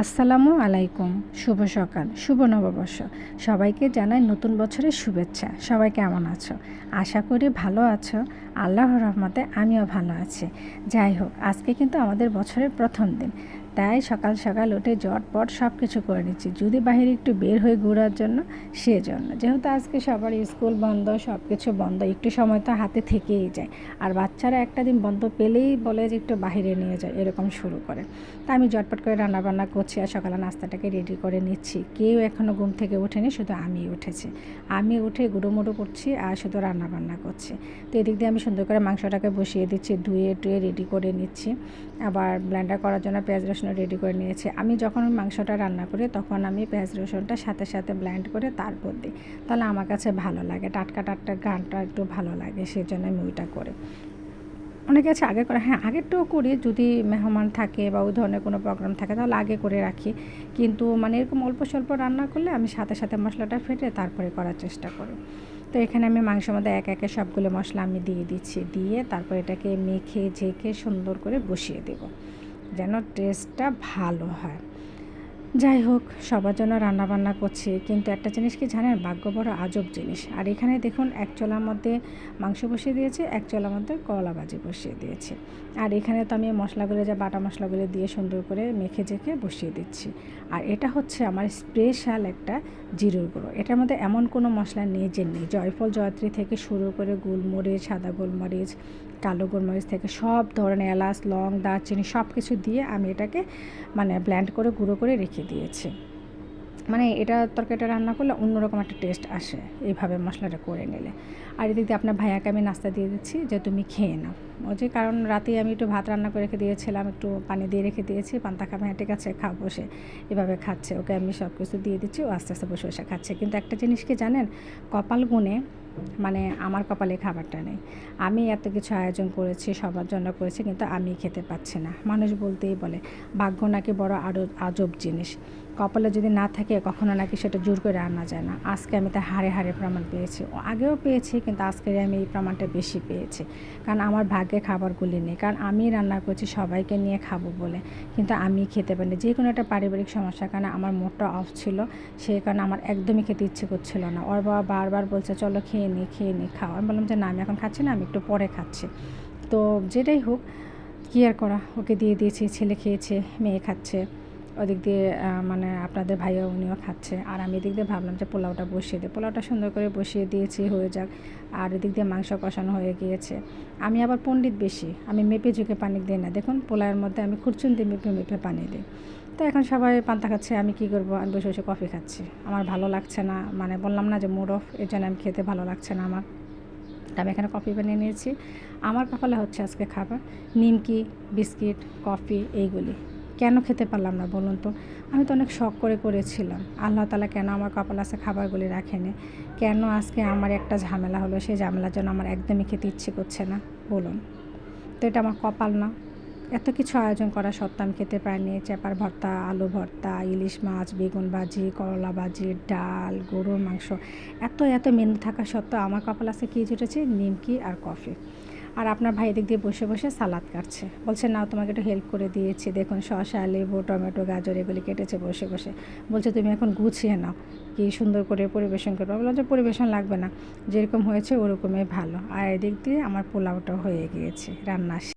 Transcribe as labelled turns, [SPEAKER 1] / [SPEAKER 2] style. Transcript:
[SPEAKER 1] আসসালামু আলাইকুম, শুভ সকাল, শুভ নববর্ষ। সবাইকে জানাই নতুন বছরের শুভেচ্ছা। সবাই কেমন আছো? আশা করি ভালো আছো। আল্লাহর রহমতে আমিও ভালো আছি। যাই হোক, আজকে কিন্তু আমাদের বছরের প্রথম দিন। তাই সকাল সকাল উঠে জটপট সব কিছু করে নিচ্ছি। যদি বাহিরে একটু বের হয়ে ঘোরার জন্য, সেজন্য। যেহেতু আজকে সবার স্কুল বন্ধ সব কিছু বন্ধ, একটু সময় তো হাতে থেকেই যায়। আর বাচ্চারা একটা দিন বন্ধ পেলেই বলে যে একটু বাহিরে নিয়ে যায় এরকম শুরু করে। তা আমি জটপট করে রান্নাবান্না করছি আর সকালে নাস্তাটাকে রেডি করে নিচ্ছি। কেউ এখনও ঘুম থেকে ওঠেনি, শুধু আমি উঠেছি। আমি উঠে গুঁড়োমুড়ো করছি আর শুধু রান্নাবান্না করছি। তো এদিক দিয়ে আমি সুন্দর করে মাংসটাকে বসিয়ে দিচ্ছি ধুয়ে টুয়ে রেডি করে নিচ্ছি। আবার ব্লেন্ডার করার জন্য পেঁয়াজ রসুন রেডি করে নিয়েছি। আমি যখন মাংসটা রান্না করি, তখন আমি পেঁয়াজ রসুনটা সাথে সাথে ব্লেন্ড করে তারপর দিই। তাহলে আমার কাছে ভালো লাগে, টাটকা টাটকা গানটা একটু ভালো লাগে সেই জন্য আমি ওইটা করি। অনেকে আছে আগে করে হ্যাঁ আগেরটাও করি, যদি মেহমান থাকে বা ওই ধরনের কোনো প্রোগ্রাম থাকে, তাহলে আগে করে রাখি। কিন্তু মানে এরকম অল্প স্বল্প রান্না করলে আমি সাথে সাথে মশলাটা ফেটে তারপরে করার চেষ্টা করি। তো এখানে আমি মাংসের মধ্যে এক একে সবগুলো মশলা আমি দিয়ে দিচ্ছি, দিয়ে তারপর এটাকে মেখে, ঝেঁকে সুন্দর করে বসিয়ে দেবো। যেন টেস্টটা ভালো হয়। যাই হোক, সবার জন্য রান্নাবান্না করছি, কিন্তু একটা জিনিস কি জানেন? ভাগ্য বড় আজব জিনিস। আর এখানে দেখুন, এক চলার মধ্যে মাংস বসিয়ে দিয়েছি, এক চলার মধ্যে কলা ভাজি বসিয়ে দিয়েছি। আর এখানে তো আমি মশলাগুলো, যা বাটা মশলাগুলো দিয়ে সুন্দর করে মেখে জেখে বসিয়ে দিচ্ছি। আর এটা হচ্ছে আমার স্পেশাল একটা জিরুর গুঁড়ো। এটার মধ্যে এমন কোনো মশলা নেই যে নেই। জয়ফল, জয়ত্রী থেকে শুরু করে গোলমরিচ, সাদা গোলমরিচ, কালো গোলমরিচ থেকে সব ধরনের এলাচ, লং, দারচিনি সব কিছু দিয়ে আমি এটাকে মানে ব্ল্যান্ড করে, গুঁড়ো করে রেখে দিয়েছি। মানে এটা তরকারিটা রান্না করলে অন্যরকম একটা টেস্ট আসে এইভাবে মশলাটা করে নিলে। আর এদিক দিয়ে আপনার ভাইয়াকে আমি নাস্তা দিয়ে দিচ্ছি যে তুমি খেয়ে নাও। ও যে কারণ রাতে আমি একটু ভাত রান্না করে রেখে দিয়েছিলাম, একটু পানি দিয়ে রেখে দিয়েছি, পান্তা খাবে হ্যাঁ ঠিক আছে খাও বসে এভাবে খাচ্ছে, ওকে আমি সব কিছু দিয়ে দিচ্ছি, ও আস্তে আস্তে বসে বসে খাচ্ছে। কিন্তু একটা জিনিস কি জানেন, কপাল গুনে মানে আমার কপালে খাবারটা নেই। আমি এত কিছু আয়োজন করেছি, সবার জন্য করেছি, কিন্তু আমি খেতে পাচ্ছি না। মানুষ বলতেই বলে, ভাগ্য নাকি বড় আরও আজব জিনিস। কপালে যদি না থাকে, কখনো নাকি সেটা জোর করে আনা যায় না। আজকে আমি তার হারে হারে প্রমাণ পেয়েছি। ও আগেও পেয়েছি, কিন্তু আজকে আমি এই প্রমাণটা বেশি পেয়েছি। কারণ আমার ভাগ্যে খাবারগুলি নেই। কারণ আমি রান্না করছি, সবাইকে নিয়ে খাব বলে। কিন্তু আমি খেতে পারিনি যে কোনো একটা পারিবারিক সমস্যার কারণে আমার মোটটা অফ ছিল। সেই কারণে আমার একদমই খেতে ইচ্ছে করছিল না। ওর বাবা বারবার বলছে, চলো খেয়ে নি খেয়ে নি, খাও। আমি বললাম যে, না, আমি এখন খাচ্ছি না, আমি একটু পরে খাচ্ছি। তো যেটাই হোক, কী আর করা? ওকে দিয়ে দিয়েছি, ছেলে খেয়েছে, মেয়ে খাচ্ছে। ওদিক দিয়ে মানে আপনাদের ভাইয়া উনিও খাচ্ছে। আর আমি এদিক দিয়ে ভাবলাম যে পোলাওটা বসিয়ে দিই। পোলাওটা সুন্দর করে বসিয়ে দিয়েছি, হয়ে যাক। আর এদিক দিয়ে মাংস কষানো হয়ে গিয়েছে। আমি আবার পণ্ডিত বেশি। আমি মেপে ঝুঁকে পানি দিই না। দেখুন, পোলাওয়ের মধ্যে আমি খুরচুন দিয়ে মেপে মেপে পানি দিই। তো এখন সবাই পান্তা খাচ্ছে, আমি কী করব? আমি বসে বসে কফি খাচ্ছি। আমার ভালো লাগছে না। মানে বললাম না যে মুড অফ এর জন্য আমি খেতে ভালো লাগছে না আমার। আমি এখানে কফি বানিয়ে নিয়েছি। আমার কপালে হচ্ছে আজকে খাবার। নিমকি, বিস্কিট, কফি, এইগুলি। কেন খেতে পারলাম না বলুন তো? আমি তো অনেক শখ করে করেছিলাম। আল্লাহ তালা কেন আমার কপাল আছে খাবারগুলি রাখেনি? কেন আজকে আমার একটা ঝামেলা হলো? সেই ঝামেলার জন্য আমার একদমই খেতে ইচ্ছে করছে না, বলুন। তো এটা আমার কপাল না। এত কিছু আয়োজন করা সত্ত্বেও আমি খেতে পারিনি। চেপার ভর্তা, আলু ভর্তা, ইলিশ মাছ, বেগুন ভাজি, করলা ভাজি, ডাল, গরুর মাংস, এত এত মেনু থাকা সত্ত্বেও আমার কপাল আছে কী জুটেছে? নিমকি আর কফি। আর আপনার ভাই দিক দিয়ে বসে বসে সালাদ কাটছে। বলছে না তোমাকে একটু হেল্প করে দিয়েছি। দেখুন শশা লেবু, টমেটো, গাজর এগুলি কেটেছে বসে বসে। বলছে, তুমি এখন গুছিয়ে নাও, কি সুন্দর করে পরিবেশন করবে। বললাম, যে পরিবেশন লাগবে না, যেরকম হয়েছে ওরকমই ভালো। আর এদিক দিয়ে আমার পোলাওটা হয়ে গিয়েছে, রান্না